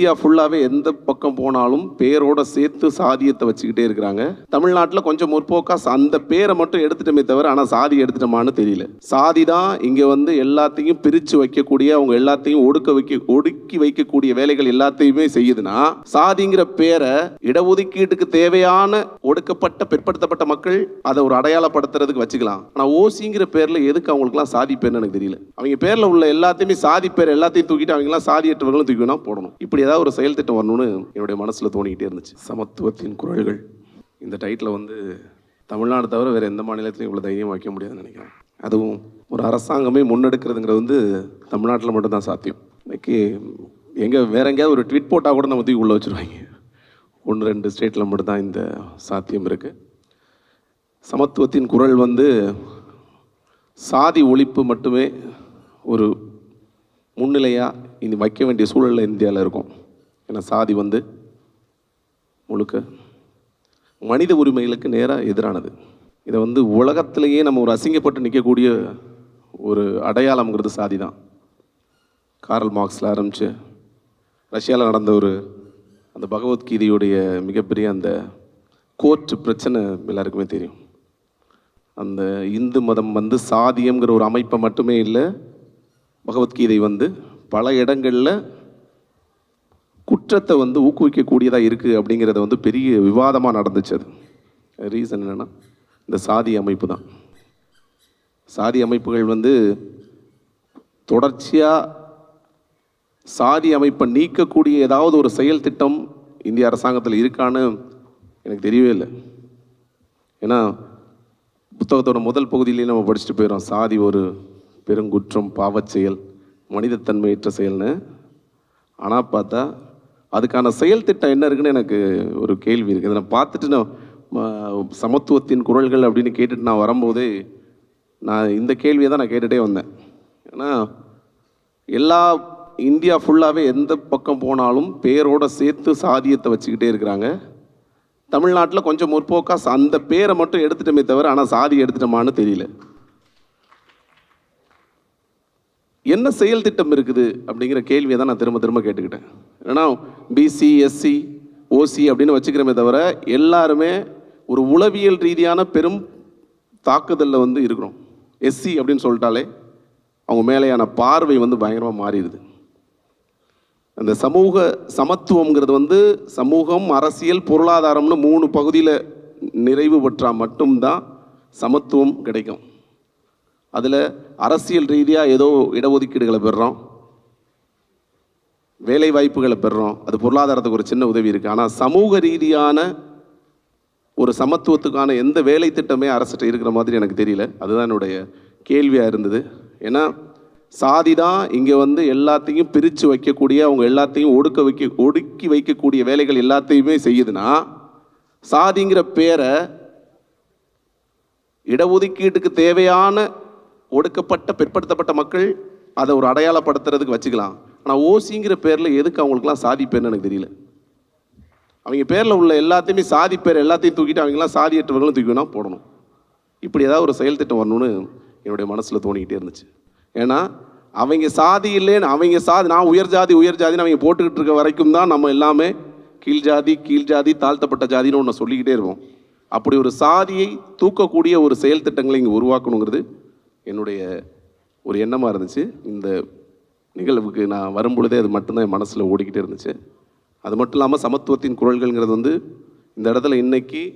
India ஃபுல்லாகவே எந்த பக்கம் போனாலும் பேரோட சேர்த்து சாதியத்தை வச்சுக்கிட்டே இருக்கிறாங்க. தமிழ்நாட்டில் கொஞ்சம் முற்போக்கா அந்த பேரை மட்டும் எடுத்துட்டோமே தவிர ஆனால் சாதி எடுத்துட்டோமான்னு தெரியல. சாதி தான் இங்கே வந்து எல்லாத்தையும் பிரித்து வைக்கக்கூடிய அவங்க எல்லாத்தையும் ஒடுக்க வைக்க ஒடுக்கி வைக்கக்கூடிய வேலைகள் எல்லாத்தையுமே செய்யுதுன்னா சாதிங்கிற பேரை இடஒதுக்கீட்டுக்கு தேவையான ஒடுக்கப்பட்ட பிற்படுத்தப்பட்ட மக்கள் அதை ஒரு அடையாளப்படுத்துறதுக்கு வச்சுக்கலாம். ஆனால் ஓசிங்கிற பேரில் எதுக்கு அவங்களுக்குலாம் சாதி பேர்னு எனக்கு தெரியல. அவங்க பேரில் உள்ள எல்லாத்தையுமே சாதி பேர் எல்லாத்தையும் தூக்கிட்டு அவங்களாம் சாதியற்றவர்களும் தூக்கி வேணா போடணும். இப்படி ஏதாவது ஒரு செயல் திட்டம் வரணும்னு என்னுடைய மனசில் தோணிக்கிட்டே இருந்துச்சு. சமத்துவத்தின் குரல்கள். இந்த டைட்டில் வந்து தமிழ்நாடு தவிர வேறு எந்த மாநிலத்திலையும் இவ்வளோ தைரியம் வைக்க முடியாதுன்னு நினைக்கிறேன். அதுவும் ஒரு அரசாங்கமே முன்னெடுக்கிறதுங்கிறது வந்து தமிழ்நாட்டில் மட்டும்தான் சாத்தியம். இன்னைக்கு எங்கே வேற எங்கேயாவது ஒரு ட்வீட் போட்டால் கூட நம்ம தூக்கி உள்ளே வச்சுருவாங்க. ஒன்று ரெண்டு ஸ்டேட்டில் மட்டும்தான் இந்த சாத்தியம் இருக்குது சமத்துவத்தின் குரல் வந்து சாதி ஒழிப்பு மட்டுமே ஒரு முன்னிலையாக இனி வைக்க வேண்டிய சூழலில் இந்தியாவில் இருக்கும். ஏன்னா சாதி வந்து முழுக்க மனித உரிமைகளுக்கு நேராக எதிரானது. இதை வந்து உலகத்திலேயே நம்ம ஒரு அசிங்கப்பட்டு நிற்கக்கூடிய ஒரு அடையாளம்ங்கிறது சாதி தான். காரல் மார்க்ஸில் ஆரம்பித்து ரஷ்யாவில் நடந்த ஒரு அந்த பகவத்கீதையுடைய மிகப்பெரிய அந்த கோர்ட் பிரச்சனை எல்லாருக்குமே தெரியும். அந்த இந்து மதம் வந்து சாதியம்ங்கிற ஒரு அமைப்பை மட்டுமே இல்லை பகவத்கீதை வந்து பல இடங்களில் குற்றத்தை வந்து ஊக்குவிக்கக்கூடியதாக இருக்குது அப்படிங்கிறத வந்து பெரிய விவாதமாக நடந்துச்சு அது. ரீசன் என்னென்னா இந்த சாதி அமைப்பு தான். சாதி அமைப்புகள் வந்து தொடர்ச்சியாக சாதி அமைப்பை நீக்கக்கூடிய ஏதாவது ஒரு செயல் திட்டம் இந்திய அரசாங்கத்தில் இருக்கான்னு எனக்கு தெரியவே இல்லை. ஏன்னா புத்தகத்தோட முதல் பகுதியிலேயே நம்ம படிச்சுட்டு போயிடும் சாதி ஒரு பெருங்குற்றம் பாவச் செயல் மனிதத்தன்மையற்ற செயல்னு. ஆனால் பார்த்தா அதுக்கான செயல் திட்டம் என்ன இருக்குன்னு எனக்கு ஒரு கேள்வி இருக்குது நான் பார்த்துட்டு நான் சமத்துவத்தின் குரல்கள் அப்படின்னு கேட்டுட்டு நான் வரும்போதே நான் இந்த கேள்வியை தான் நான் கேட்டுகிட்டே வந்தேன். ஏன்னா எல்லா இந்தியா ஃபுல்லாகவே எந்த பக்கம் போனாலும் பேரோட சேர்த்து சாதியத்தை வச்சுக்கிட்டே இருக்கிறாங்க. தமிழ்நாட்டில் கொஞ்சம் முற்போக்காக அந்த பேரை மட்டும் எடுத்துட்டோமே தவிர ஆனால் சாதி எடுத்துட்டோமான்னு தெரியல. என்ன செயல் திட்டம் இருக்குது அப்படிங்கிற கேள்வியை தான் நான் திரும்ப திரும்ப கேட்டுக்கிட்டேன். ஏன்னா பிசி எஸ்சி ஓசி அப்படின்னு வச்சுக்கிறோமே தவிர எல்லாருமே ஒரு உளவியல் ரீதியான பெரும் தாக்குதலில் வந்து இருக்கிறோம். எஸ்சி அப்படின்னு சொல்லிட்டாலே அவங்க மேலேயான பார்வை வந்து பயங்கரமாக மாறிடுது. அந்த சமூக சமத்துவம்ங்கிறது வந்து சமூகம் அரசியல் பொருளாதாரம்னு மூணு பகுதியில் நிறைவு பெற்றால் மட்டும்தான் சமத்துவம் கிடைக்கும். அதில் அரசியல் ரீதியாக ஏதோ இடஒதுக்கீடுகளை பெறுறோம். வேலை வாய்ப்புகளை பெறுறோம். அது பொருளாதாரத்துக்கு ஒரு சின்ன உதவி இருக்குது ஆனால் சமூக ரீதியான ஒரு சமத்துவத்துக்கான எந்த வேலை திட்டமே அரசிட்ட இருக்கிற மாதிரி எனக்கு தெரியல. அதுதான் என்னுடைய கேள்வியாக இருந்தது. ஏன்னா சாதி தான் இங்கே வந்து எல்லாத்தையும் பிரித்து வைக்கக்கூடிய அவங்க எல்லாத்தையும் ஒடுக்க வைக்க ஒடுக்கி வைக்கக்கூடிய வேலைகள் எல்லாத்தையுமே செய்யுதுன்னா சாதிங்கிற பேரை இடஒதுக்கீட்டுக்கு தேவையான ஒடுக்கப்பட்ட பிற்படுத்தப்பட்ட மக்கள் அதை ஒரு அடையாளப்படுத்துறதுக்கு வச்சுக்கலாம். ஆனால் ஓசிங்கிற பேரில் எதுக்கு அவங்களுக்குலாம் சாதி பேர்னு எனக்கு தெரியல. அவங்க பேரில் உள்ள எல்லாத்தையுமே சாதி பேர் எல்லாத்தையும் தூக்கிட்டு அவங்களாம் சாதியற்றவர்களும் தூக்கி வேணா போடணும். இப்படி ஏதாவது ஒரு செயல் திட்டம் வரணும்னு என்னுடைய மனசில் தோணிக்கிட்டே இருந்துச்சு. ஏன்னா அவங்க சாதி இல்லைன்னு அவங்க சாதி நான் உயர் ஜாதி உயர் ஜாதின்னு அவங்க போட்டுக்கிட்டு இருக்க வரைக்கும் தான் நம்ம எல்லாமே கீழ் ஜாதி கீழ் ஜாதி தாழ்த்தப்பட்ட ஜாதின்னு ஒன்று சொல்லிக்கிட்டே இருப்போம். அப்படி ஒரு சாதியை தூக்கக்கூடிய ஒரு செயல் திட்டங்களை இங்கே உருவாக்கணுங்கிறது என்னுடைய ஒரு எண்ணமாக இருந்துச்சு. இந்த நிகழ்வுக்கு நான் வரும்பொழுதே அது மட்டும்தான் என் மனசில் ஓடிக்கிட்டே இருந்துச்சு. அது மட்டும் இல்லாமல் சமத்துவத்தின் குரல்கள்ங்கிறது வந்து இந்த இடத்துல இன்னைக்கு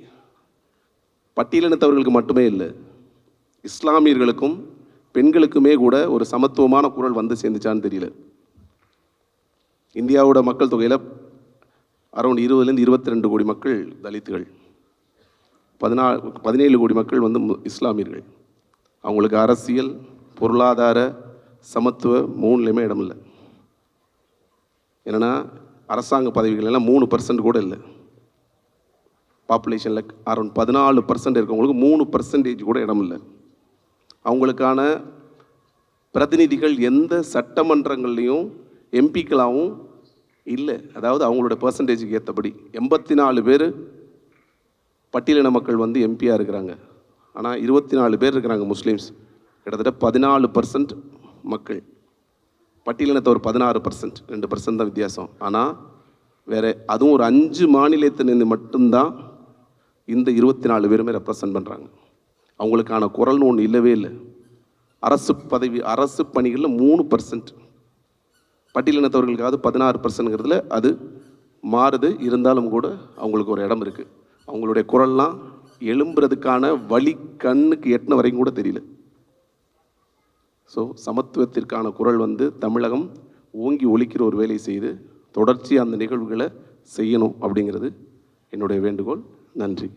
பட்டியலினத்தவர்களுக்கு மட்டுமே இல்லை இஸ்லாமியர்களுக்கும் பெண்களுக்குமே கூட ஒரு சமத்துவமான குரல் வந்து சேர்ந்துச்சான்னு தெரியல. இந்தியாவோட மக்கள் தொகையில் அரௌண்ட் இருபதுலேருந்து இருபத்தி ரெண்டு கோடி மக்கள் தலித்துகள். பதினா பதினேழு கோடி மக்கள் வந்து மு- இஸ்லாமியர்கள். அவங்களுக்கு அரசியல் பொருளாதார சமத்துவ மூணுலேயுமே இடம் இல்லை என்னென்னா அரசாங்க பதவிகள் எல்லாம் மூணு பர்சன்ட் கூட இல்லை. பாப்புலேஷனில் அரௌண்ட் பதினாலு பர்சன்ட் இருக்கவங்களுக்கு மூணு பர்சன்டேஜ் கூட இடம் இல்லை. அவங்களுக்கான பிரதிநிதிகள் எந்த சட்டமன்றங்கள்லேயும் எம்பிக்களாகவும் இல்லை. அதாவது அவங்களோட பர்சன்டேஜுக்கு ஏற்றபடி எண்பத்தி நாலு பேர் பட்டியலின மக்கள் வந்து எம்பியாக இருக்கிறாங்க. ஆனால் இருபத்தி நாலு பேர் இருக்கிறாங்க முஸ்லீம்ஸ். கிட்டத்தட்ட பதினாலு பர்சன்ட் மக்கள். பட்டியலினத்தை ஒரு பதினாறு பர்சன்ட் ரெண்டு பர்சன்ட் தான் வித்தியாசம். ஆனால் வேறு அதுவும் ஒரு அஞ்சு மாநிலத்திலிருந்து மட்டும்தான் இந்த இருபத்தி நாலு பேருமே ரெப்ரசன்ட் பண்ணுறாங்க அவங்களுக்கான குரல்னு ஒன்று இல்லவே இல்லை. அரசு பதவி அரசு பணிகளில் மூணு பர்சன்ட் பட்டியலினத்தவர்களுக்காவது பதினாறு பர்சன்ட்ங்கிறதுல அது மாறுது. இருந்தாலும் கூட அவங்களுக்கு ஒரு இடம் இருக்குது அவங்களுடைய குரல்லாம் எழும்புறதுக்கான வழி கண்ணுக்கு எட்டின வரைக்கும் கூட தெரியல. ஸோ சமத்துவத்திற்கான குரல் வந்து தமிழகம் ஓங்கி ஒழிக்கிற ஒரு வேலை செய்து தொடர்ச்சி அந்த நிகழ்வுகளை செய்யணும் அப்படிங்கிறது என்னுடைய வேண்டுகோள். நன்றி.